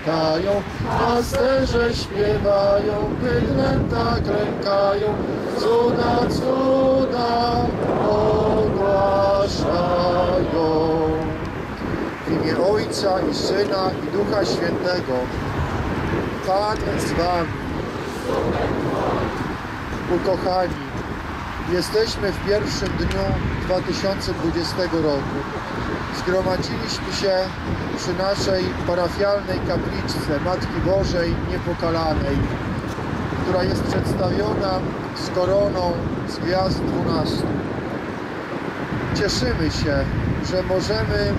witają, pasterze śpiewają, bydlęta klękają, cuda, cuda ogłaszają. W imię Ojca i Syna i Ducha Świętego, Pan z Wami. Ukochani, jesteśmy w pierwszym dniu 2020 roku. Zgromadziliśmy się przy naszej parafialnej kapliczce Matki Bożej Niepokalanej, która jest przedstawiona z koroną z gwiazd 12. Cieszymy się, że możemy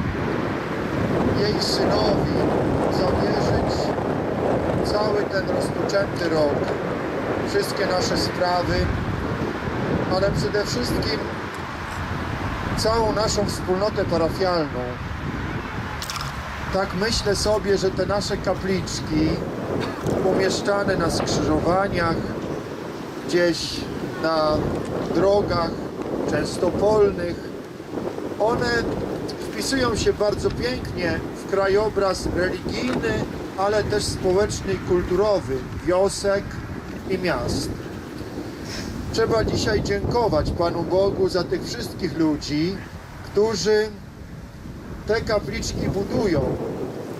jej synowi zawierzyć cały ten rozpoczęty rok, wszystkie nasze sprawy, ale przede wszystkim całą naszą wspólnotę parafialną. Tak myślę sobie, że te nasze kapliczki umieszczane na skrzyżowaniach, gdzieś na drogach, często polnych, one wpisują się bardzo pięknie w krajobraz religijny, ale też społeczny i kulturowy wiosek i miast. Trzeba dzisiaj dziękować Panu Bogu za tych wszystkich ludzi, którzy te kapliczki budują.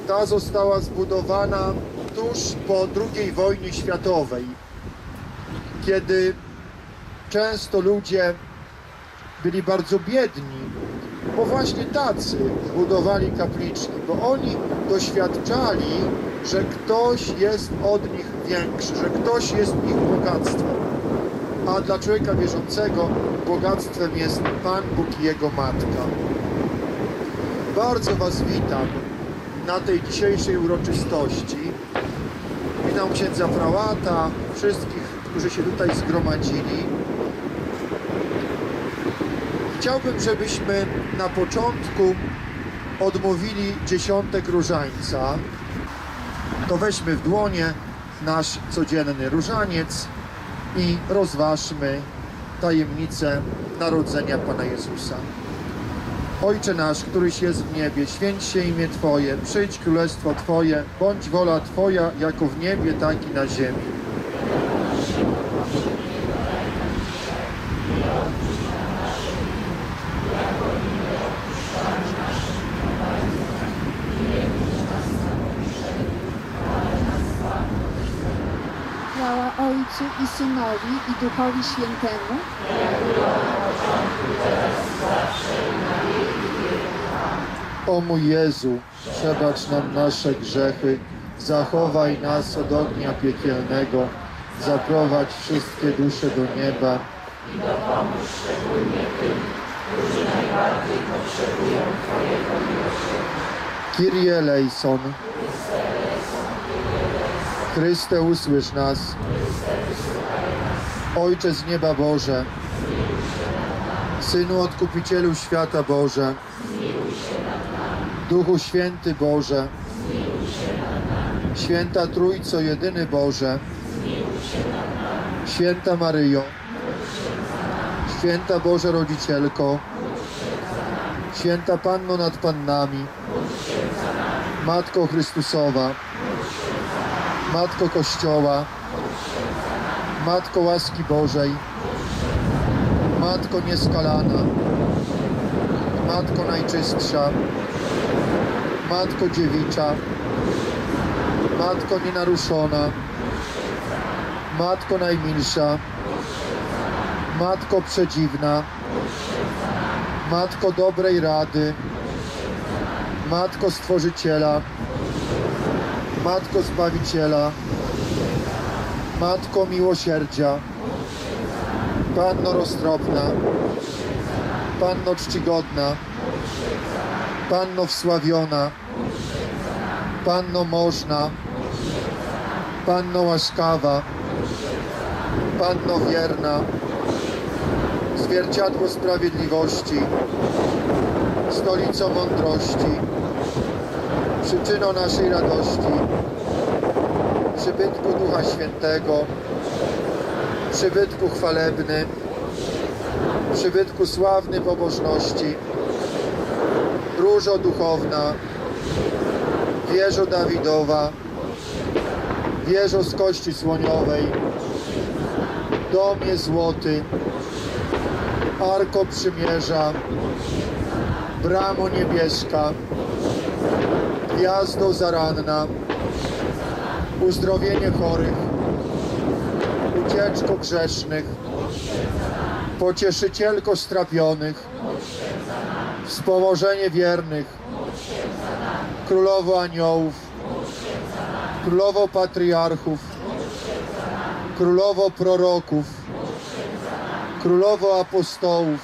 Ta została zbudowana tuż po II wojnie światowej, kiedy często ludzie byli bardzo biedni, bo właśnie tacy budowali kapliczki, bo oni doświadczali, że ktoś jest od nich większy, że ktoś jest ich bogactwem. A dla człowieka wierzącego bogactwem jest Pan Bóg i Jego Matka. Bardzo Was witam na tej dzisiejszej uroczystości. Witam księdza prałata, wszystkich, którzy się tutaj zgromadzili. Chciałbym, żebyśmy na początku odmówili dziesiątek różańca. To weźmy w dłonie nasz codzienny różaniec i rozważmy tajemnicę narodzenia Pana Jezusa. Ojcze nasz, któryś jest w niebie, święć się imię Twoje, przyjdź królestwo Twoje, bądź wola Twoja, jako w niebie, tak i na ziemi. I Synowi i Duchowi Świętemu. O mój Jezu, przebacz nam nasze grzechy, zachowaj nas od ognia piekielnego, zaprowadź wszystkie dusze do nieba. Kyrie eleison. Chryste, usłysz nas. Ojcze z nieba Boże, Synu Odkupicielu świata Boże, Duchu Święty Boże, Święta Trójco Jedyny Boże, Święta Maryjo, Święta Boże Rodzicielko, Święta Panno nad Pannami, Matko Chrystusowa, Matko Kościoła, Matko łaski Bożej, Matko nieskalana, Matko Najczystsza, Matko Dziewicza, Matko nienaruszona, Matko Najmilsza, Matko Przedziwna, Matko Dobrej Rady, Matko Stworzyciela, Matko Zbawiciela, Matko Miłosierdzia, Panno Roztropna, Panno Czcigodna, Panno Wsławiona, Panno Można, Panno łaskawa, Panno wierna, zwierciadło sprawiedliwości, stolico mądrości, przyczyno naszej radości, przybytku Ducha Świętego, przybytku chwalebny, przybytku sławny pobożności, różo duchowna, wieżo Dawidowa, wieżo z kości słoniowej, domie złoty, arko przymierza, bramo niebieska, gwiazdo zaranna, uzdrowienie chorych, ucieczko grzesznych, pocieszycielko strapionych, wspomożenie wiernych, królowo aniołów, królowo patriarchów, królowo proroków, królowo apostołów,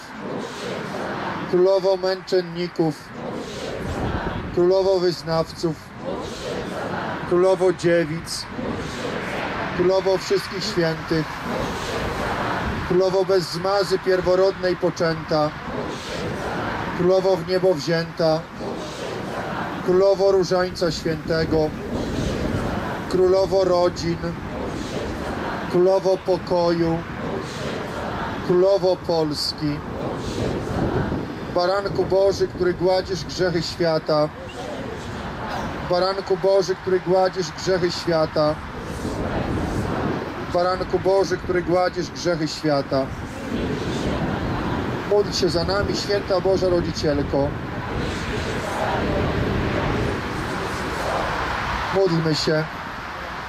królowo męczenników, królowo wyznawców, królowo dziewic, królowo wszystkich świętych, królowo bez zmazy pierworodnej poczęta, królowo w niebo wzięta, królowo różańca świętego, królowo rodzin, królowo pokoju, królowo Polski, baranku Boży, który gładzisz grzechy świata, baranku Boży, który gładzisz grzechy świata, baranku Boży, który gładzisz grzechy świata. Módl się za nami, święta Boża Rodzicielko. Módlmy się.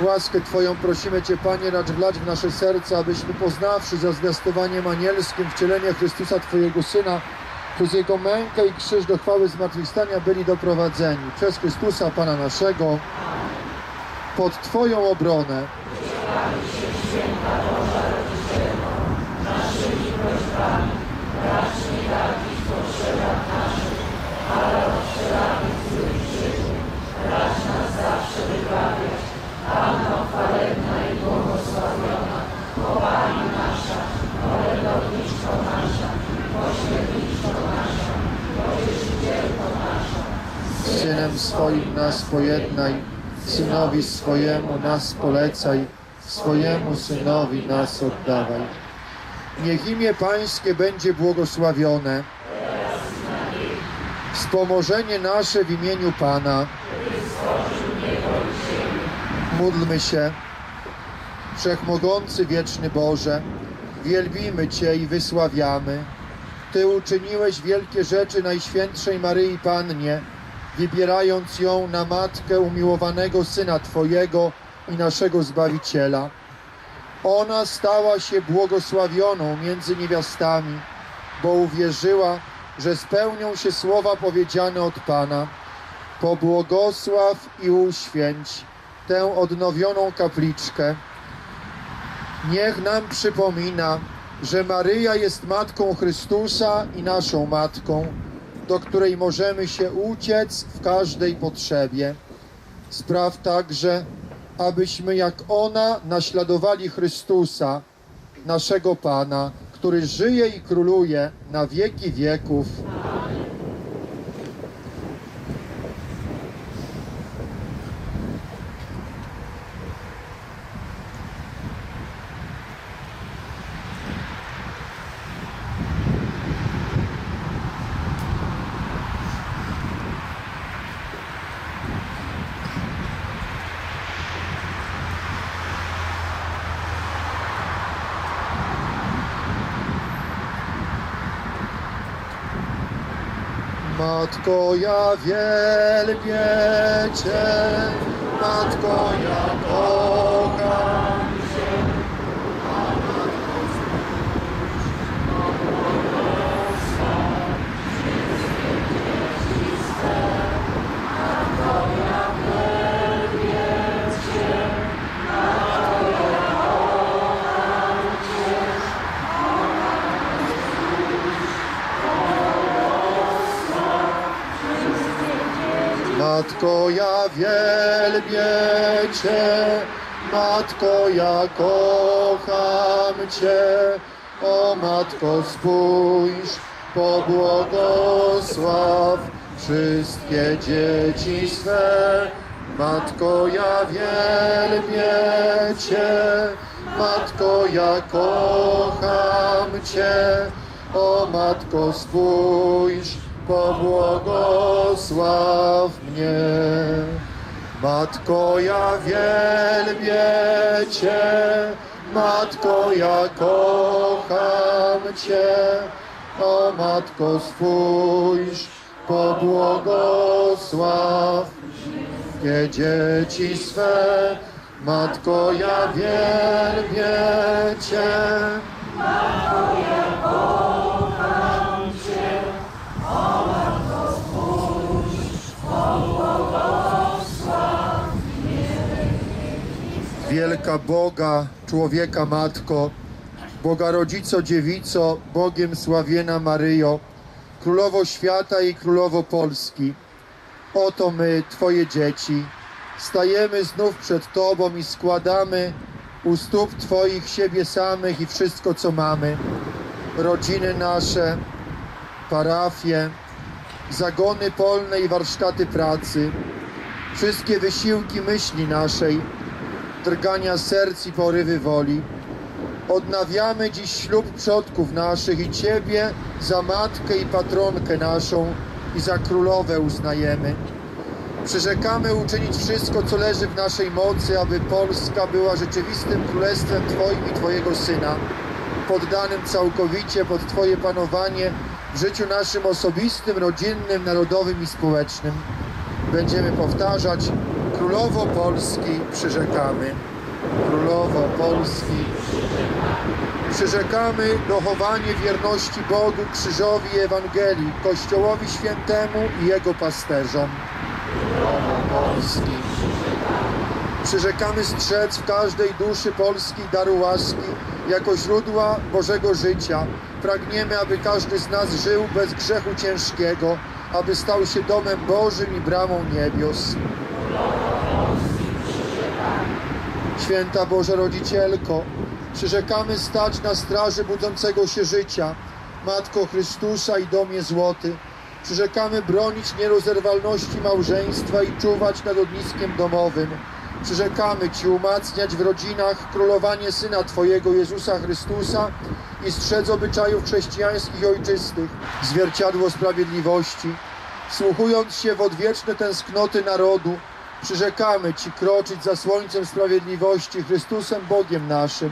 Łaskę Twoją prosimy Cię, Panie, racz wlać w nasze serca, abyśmy poznawszy za zwiastowaniem anielskim wcielenie Chrystusa Twojego Syna, przez Jego mękę i krzyż do chwały zmartwychwstania byli doprowadzeni przez Chrystusa Pana naszego pod Twoją obronę. Z Synem swoim nas pojednaj, Synowi swojemu nas polecaj, swojemu Synowi nas oddawaj. Niech imię Pańskie będzie błogosławione. Wspomożenie nasze w imieniu Pana. Módlmy się. Wszechmogący, wieczny Boże, wielbimy Cię i wysławiamy. Ty uczyniłeś wielkie rzeczy Najświętszej Maryi Pannie, wybierając ją na matkę umiłowanego Syna Twojego i naszego Zbawiciela. Ona stała się błogosławioną między niewiastami, bo uwierzyła, że spełnią się słowa powiedziane od Pana. Pobłogosław i uświęć tę odnowioną kapliczkę. Niech nam przypomina, że Maryja jest Matką Chrystusa i naszą Matką, do której możemy się uciec w każdej potrzebie. Spraw także, abyśmy jak ona naśladowali Chrystusa, naszego Pana, który żyje i króluje na wieki wieków. Matko, ja wielbię Cię, Matko, ja kocham Matko, ja wielbię Cię, Matko, ja kocham Cię. O Matko, spójrz, pobłogosław wszystkie dzieci swe. Matko, ja wielbię Cię. Matko, ja kocham Cię. O Matko, spójrz, pobłogosław mnie. Matko, ja wielbię Cię, Matko, ja kocham Cię. O Matko, spójrz, pobłogosław wszystkie dzieci swe. Matko, ja wielbię Cię. Wielka Boga, człowieka Matko, Boga Rodzico Dziewico, Bogiem sławiena Maryjo, Królowo Świata i Królowo Polski. Oto my, Twoje dzieci, stajemy znów przed Tobą i składamy u stóp Twoich siebie samych i wszystko, co mamy. Rodziny nasze, parafie, zagony polne i warsztaty pracy, wszystkie wysiłki myśli naszej, drgania serc i porywy woli. Odnawiamy dziś ślub przodków naszych i Ciebie za matkę i patronkę naszą i za królowę uznajemy. Przyrzekamy uczynić wszystko, co leży w naszej mocy, aby Polska była rzeczywistym królestwem Twoim i Twojego Syna, poddanym całkowicie pod Twoje panowanie w życiu naszym osobistym, rodzinnym, narodowym i społecznym. Będziemy powtarzać Królowo Polski przyrzekamy. Królowo Polski przyrzekamy dochowanie wierności Bogu, Krzyżowi Ewangelii, Kościołowi Świętemu i Jego pasterzom. Królowo Polski przyrzekamy strzec w każdej duszy Polski daru łaski jako źródła Bożego życia. Pragniemy, aby każdy z nas żył bez grzechu ciężkiego, aby stał się domem Bożym i bramą niebios. Święta Boże Rodzicielko, przyrzekamy stać na straży budzącego się życia, Matko Chrystusa i Domie Złoty. Przyrzekamy bronić nierozerwalności małżeństwa i czuwać nad ogniskiem domowym. Przyrzekamy Ci umacniać w rodzinach królowanie Syna Twojego Jezusa Chrystusa i strzec obyczajów chrześcijańskich ojczystych, zwierciadło sprawiedliwości. Wsłuchując się w odwieczne tęsknoty narodu, przyrzekamy Ci kroczyć za słońcem sprawiedliwości Chrystusem Bogiem naszym.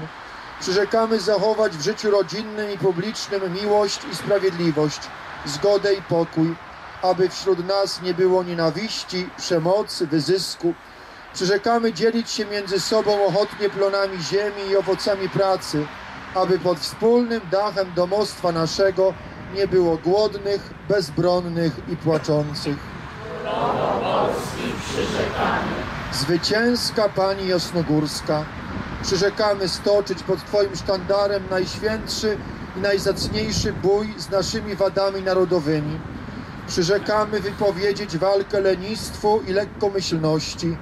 Przyrzekamy zachować w życiu rodzinnym i publicznym miłość i sprawiedliwość, zgodę i pokój, aby wśród nas nie było nienawiści, przemocy, wyzysku. Przyrzekamy dzielić się między sobą ochotnie plonami ziemi i owocami pracy, aby pod wspólnym dachem domostwa naszego nie było głodnych, bezbronnych i płaczących. Zwycięska Pani Jasnogórska, przyrzekamy stoczyć pod Twoim sztandarem najświętszy i najzacniejszy bój z naszymi wadami narodowymi. Przyrzekamy wypowiedzieć walkę lenistwu i lekkomyślności,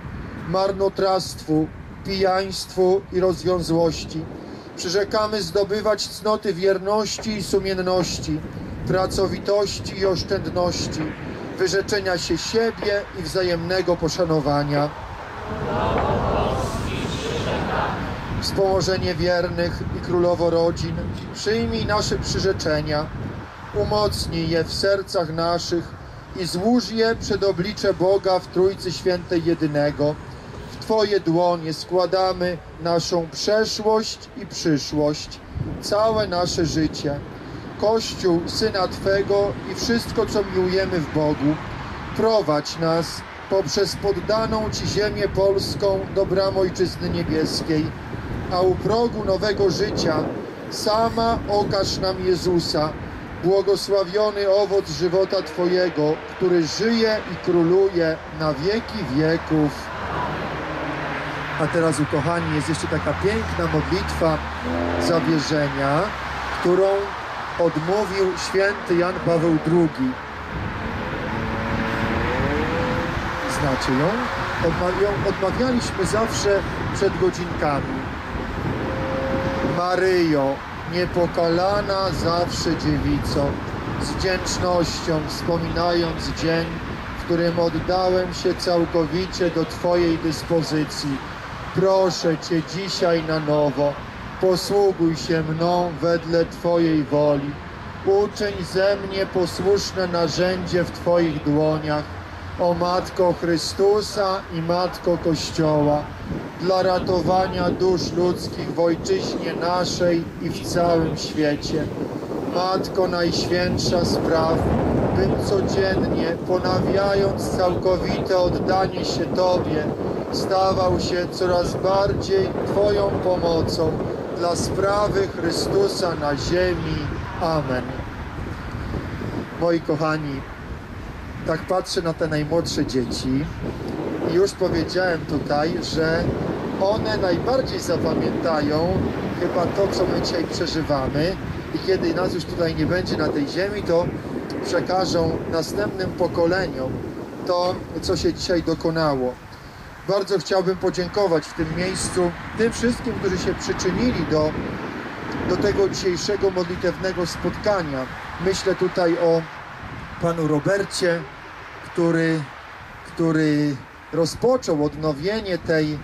marnotrawstwu, pijaństwu i rozwiązłości. Przyrzekamy zdobywać cnoty wierności i sumienności, pracowitości i oszczędności, wyrzeczenia się siebie i wzajemnego poszanowania. Wspomożenie wiernych i królowo rodzin, przyjmij nasze przyrzeczenia, umocnij je w sercach naszych i złóż je przed oblicze Boga w Trójcy Świętej Jedynego. W Twoje dłonie składamy naszą przeszłość i przyszłość, całe nasze życie. Kościół Syna Twego i wszystko, co miłujemy w Bogu. Prowadź nas poprzez poddaną Ci ziemię polską do bram Ojczyzny Niebieskiej, a u progu nowego życia sama okaż nam Jezusa, błogosławiony owoc żywota Twojego, który żyje i króluje na wieki wieków. A teraz, ukochani, jest jeszcze taka piękna modlitwa zawierzenia, którą odmówił święty Jan Paweł II. Znacie ją? Ją odmawialiśmy zawsze przed godzinkami. Maryjo, niepokalana zawsze dziewico, z wdzięcznością wspominając dzień, w którym oddałem się całkowicie do Twojej dyspozycji, proszę Cię dzisiaj na nowo, posługuj się mną wedle Twojej woli. Uczyń ze mnie posłuszne narzędzie w Twoich dłoniach, o Matko Chrystusa i Matko Kościoła, dla ratowania dusz ludzkich w Ojczyźnie naszej i w całym świecie. Matko Najświętsza spraw, bym codziennie, ponawiając całkowite oddanie się Tobie, stawał się coraz bardziej Twoją pomocą dla sprawy Chrystusa na ziemi. Amen. Moi kochani, tak patrzę na te najmłodsze dzieci i już powiedziałem tutaj, że one najbardziej zapamiętają chyba to, co my dzisiaj przeżywamy i kiedy nas już tutaj nie będzie na tej ziemi, to przekażą następnym pokoleniom to, co się dzisiaj dokonało. Bardzo chciałbym podziękować w tym miejscu tym wszystkim, którzy się przyczynili do, do tego dzisiejszego modlitewnego spotkania. Myślę tutaj o panu Robercie, który, który rozpoczął odnowienie tej,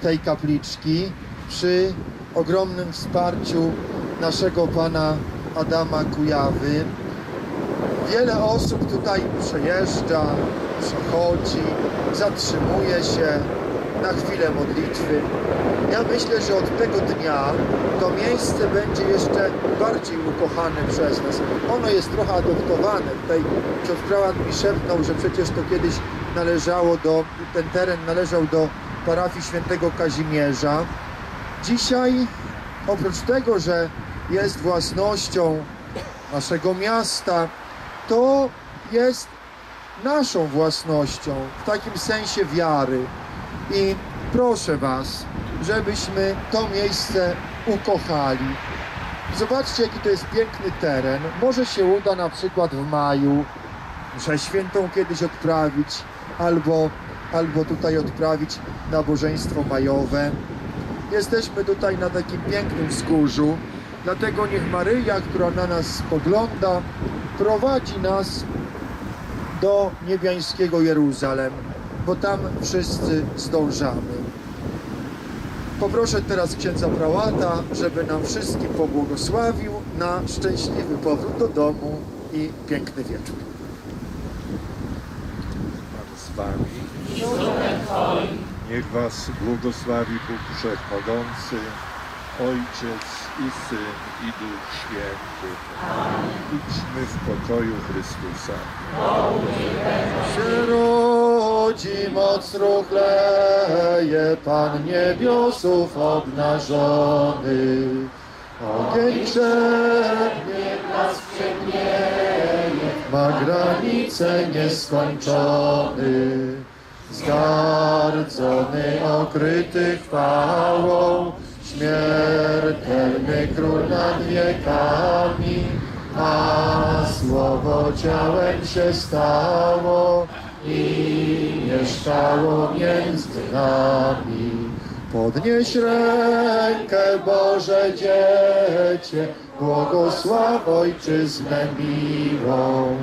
tej kapliczki przy ogromnym wsparciu naszego pana Adama Kujawy. Wiele osób tutaj przejeżdża, przechodzi, zatrzymuje się na chwilę modlitwy. Ja myślę, że od tego dnia to miejsce będzie jeszcze bardziej ukochane przez nas. Ono jest trochę adoptowane. Tutaj ksiądz mi szepnął, że przecież to kiedyś należało do, ten teren należał do parafii świętego Kazimierza. Dzisiaj oprócz tego, że jest własnością naszego miasta, to jest naszą własnością w takim sensie wiary. I proszę Was, żebyśmy to miejsce ukochali. Zobaczcie, jaki to jest piękny teren. Może się uda na przykład w maju mszę świętą kiedyś odprawić, albo, albo tutaj odprawić nabożeństwo majowe. Jesteśmy tutaj na takim pięknym wzgórzu, dlatego niech Maryja, która na nas spogląda, prowadzi nas do niebiańskiego Jeruzalem, bo tam wszyscy zdążamy. Poproszę teraz księdza prałata, żeby nam wszystkim pobłogosławił na szczęśliwy powrót do domu i piękny wieczór. Pan z wami. Niech was błogosławi Bóg Wszechmogący, Ojciec i Syn i Duch Święty. Idźmy w pokoju Chrystusa. się rodzi, moc ruchleje, Pan niebiosów obnażony. Ogień czernie nas przegnieje, ma granice nieskończony. Zgardzony, okryty chwałą, śmiertelny król nad wiekami, a słowo ciałem się stało i mieszkało między nami. Podnieś rękę, Boże Dziecię, błogosław Ojczyznę miłą.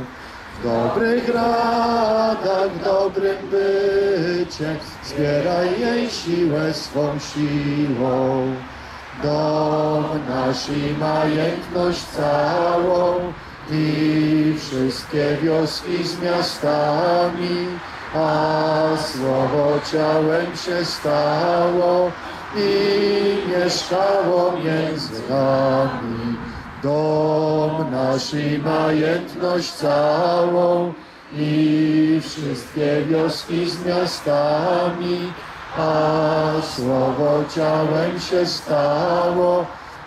W dobrych radach, w dobrym bycie, zbieraj jej siłę swą siłą. Dom nasz i majętność całą i wszystkie wioski z miastami, a słowo ciałem się stało i mieszkało między nami. Dom nasz i majętność całą i wszystkie wioski z miastami, a słowo ciałem się stało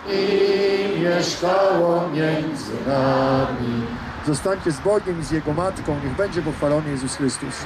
i mieszkało między nami. Zostańcie z Bogiem i z Jego Matką, niech będzie pochwalony Jezus Chrystus.